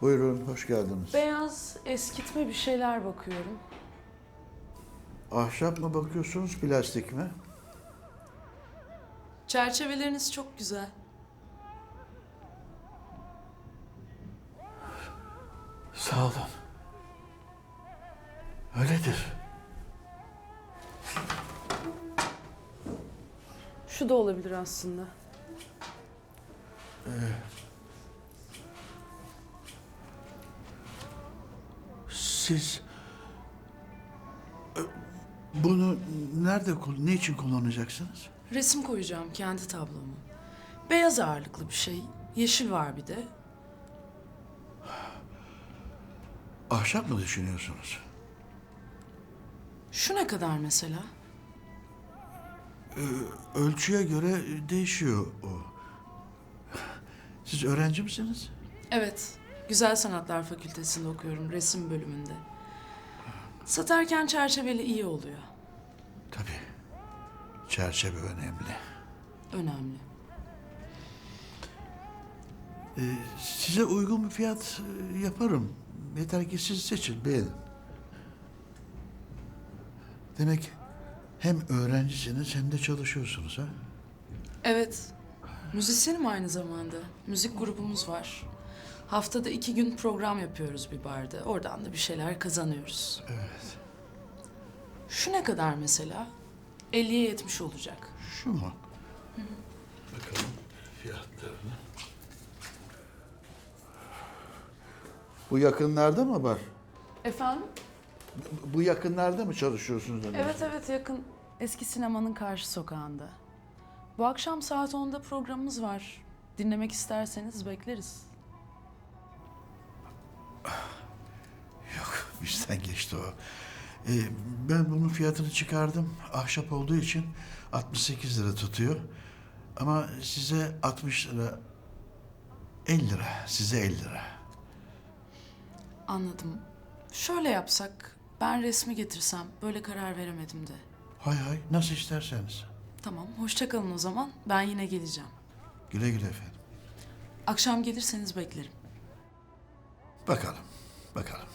Buyurun, hoş geldiniz. Beyaz eskitme bir şeyler bakıyorum. Ahşap mı bakıyorsunuz, plastik mi? Çerçeveleriniz çok güzel. Sağ olun. Öyledir. Şu da olabilir aslında. Siz e, bunu nerede, ne için kullanacaksınız? Resim koyacağım kendi tablomu. Beyaz ağırlıklı bir şey. Yeşil var bir de. Ahşap mı düşünüyorsunuz? Şu ne kadar mesela? Ölçüye göre değişiyor o. Siz öğrenci misiniz? Evet. Güzel Sanatlar Fakültesi'nde okuyorum. Resim bölümünde. Satarken çerçeveli iyi oluyor. Tabii. Çerçeve önemli. Önemli. Ee, size uygun bir fiyat e, yaparım. Yeter ki siz seçin, beğenin. Demek hem öğrencisiniz hem de çalışıyorsunuz ha? Evet. Müzisyenim aynı zamanda. Müzik grubumuz var. Haftada iki gün program yapıyoruz bir barda. Oradan da bir şeyler kazanıyoruz. Evet. Şu ne kadar mesela? 50'ye 70 olacak. Şu mu? Bakalım fiyatlarını. Bu yakınlarda mı var? Efendim? Bu- Bu yakınlarda mı çalışıyorsunuz? hani? Evet evet yakın. Eski sinemanın karşı sokağında. Bu akşam saat 10'da programımız var. Dinlemek isterseniz bekleriz. Bizden geçti o. Ee, ben bunun fiyatını çıkardım. Ahşap olduğu için 68 lira tutuyor. Ama size 60 lira, 50 lira, size 50 lira. Anladım. Şöyle yapsak, ben resmi getirsem, böyle karar veremedim de. Hay hay, nasıl isterseniz. Tamam, hoşça kalın o zaman. Ben yine geleceğim. Güle güle efendim. Akşam gelirseniz beklerim. Bakalım, bakalım.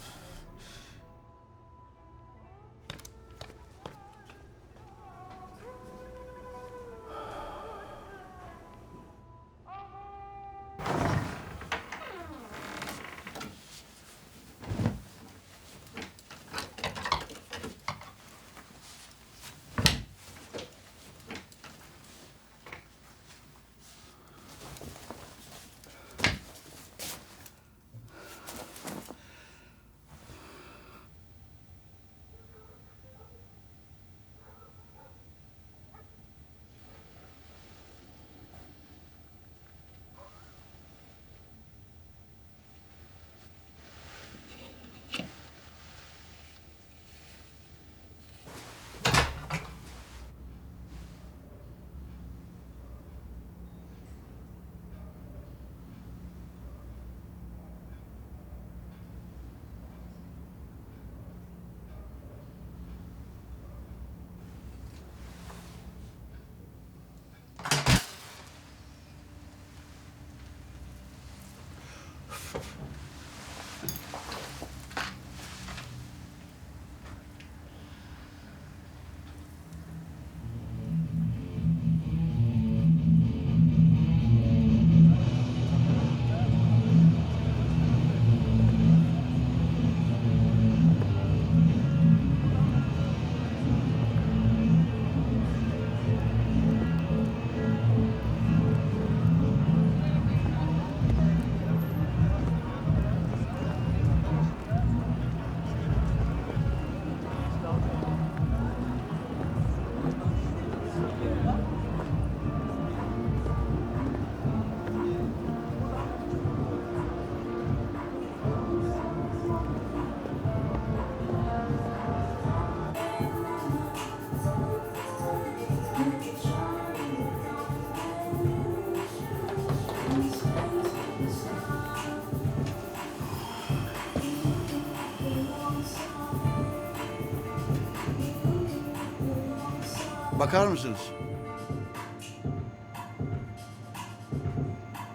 Bakar mısınız?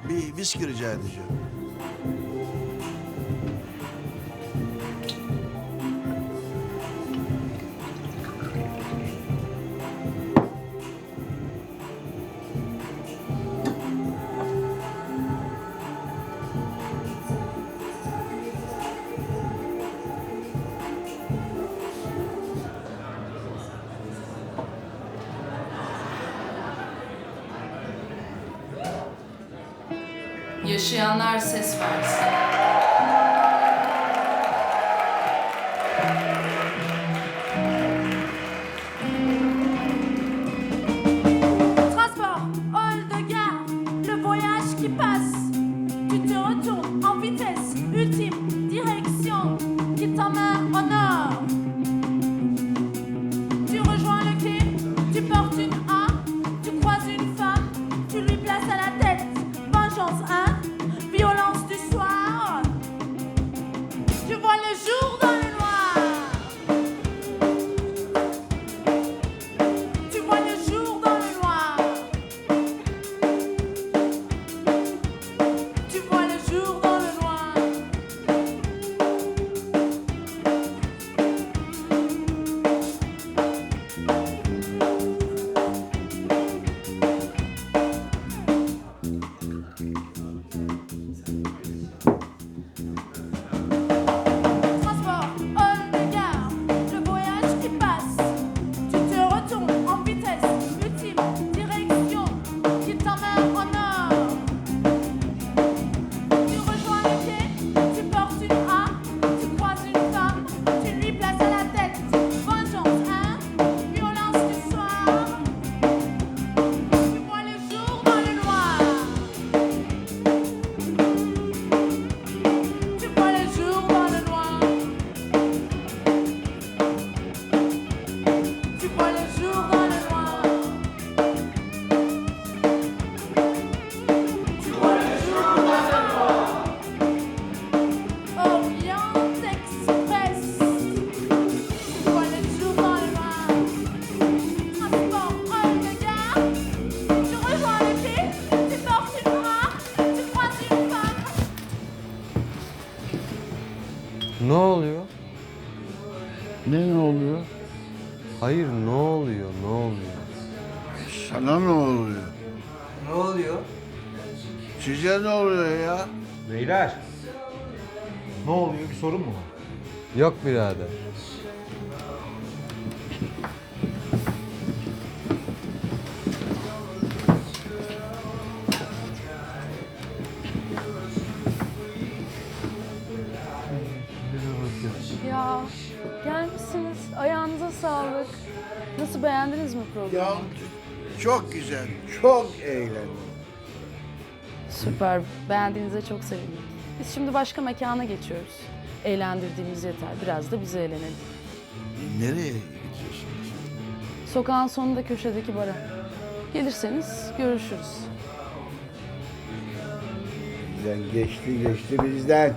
Bir viski rica edeceğim. Yaşayanlar ses versin. Transport, hall de gare, le voyage qui passe. Tu te retournes en vitesse, ultime direction qui t'emmène au nord. Oluyor? Ne ne oluyor? Hayır ne oluyor? Ne oluyor? Sana ne oluyor? Ne oluyor? Size ne oluyor ya? Beyler. Ne oluyor? Bir sorun mu var? Yok birader. Nasıl beğendiniz mi programı? Ya çok güzel, çok eğlendim. Süper. Beğendiğinize çok sevindim. Biz şimdi başka mekana geçiyoruz. Eğlendirdiğimiz yeter. Biraz da bize eğlenelim. Nereye gidiyorsunuz? Sokağın sonunda köşedeki bara. Gelirseniz görüşürüz. Bizden geçti geçti bizden.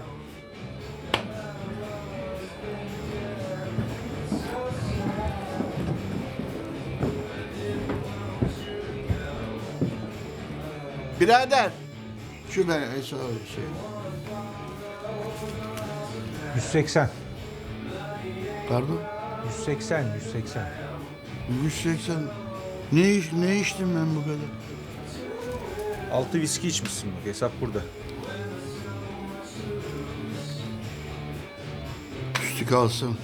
Birader, şu ben hesabı şey. 180. Pardon? 180, 180. 180. Ne iş, ne içtim ben bu kadar? Altı viski içmişsin bak hesap burada. Üstü kalsın.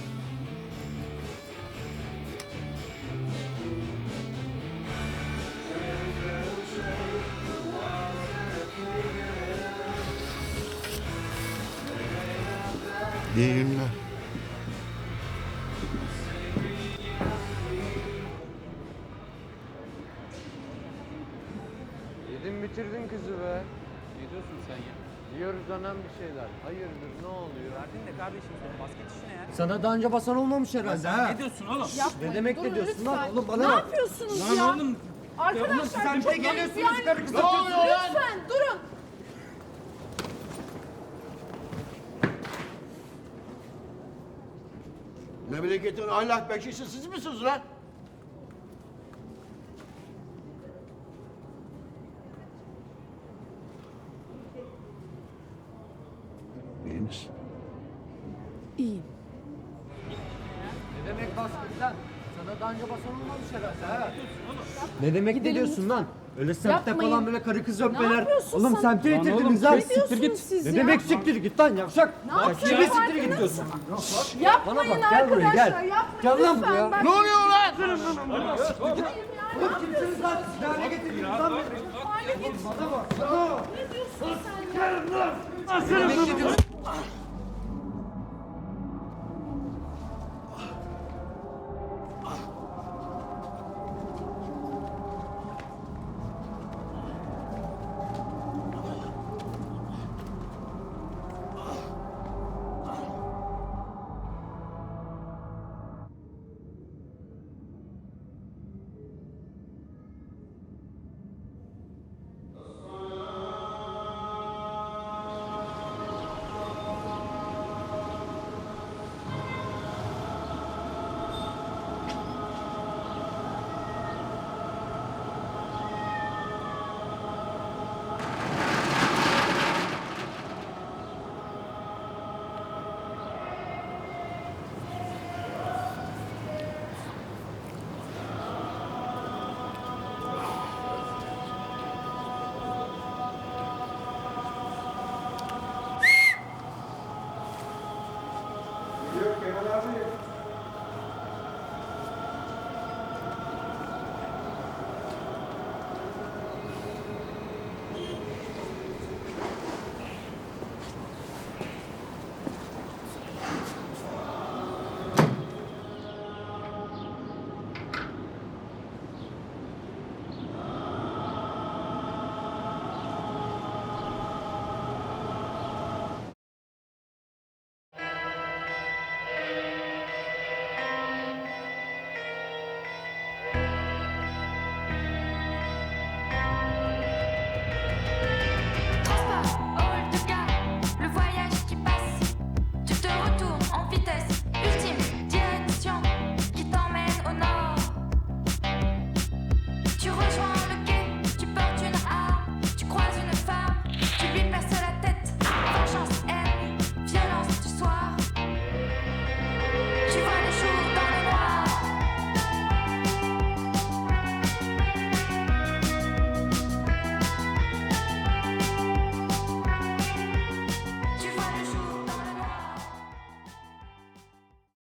İyi günler. Yedin bitirdin kızı be. Ne diyorsun sen ya? Diyoruz anam bir şeyler. Hayırdır ne oluyor? Sana daha önce basan olmamış herhalde ha? Ne diyorsun oğlum? Ne demek ne diyorsun lan? Oğlum bana Ne bak. yapıyorsunuz ya? Oğlum Arkadaşlar Sen çok de geliyorsunuz yani- karı kız atıyorsunuz. Lütfen durun. Memleketin ahlak bekçisi siz misiniz lan? İyi misin? İyiyim. Ne demek baskın lan? Sana daha önce basan olmamış herhalde ha? Ne demek ne diyorsun lan? Öyle semtte Yapmayın. falan böyle karı kız Ne öpmeler. yapıyorsun Oğlum sen? semte Lan oğlum, getirdiniz lan. kes, siktir git. siz Ne ya? demek siktir git lan yavşak. Ne Bak yapıyorsun? kimi siktir git diyorsun. Yapmayın Bana bak, gel buraya, arkadaşlar. gel. Yapmayın Gel lan lütfen. buraya. Ne oluyor lan? Oğlum kimsiniz lan? Hale getirdiniz lan beni? Bana bak. Bana bak. Ne diyorsun sen ya? Yok Whatever your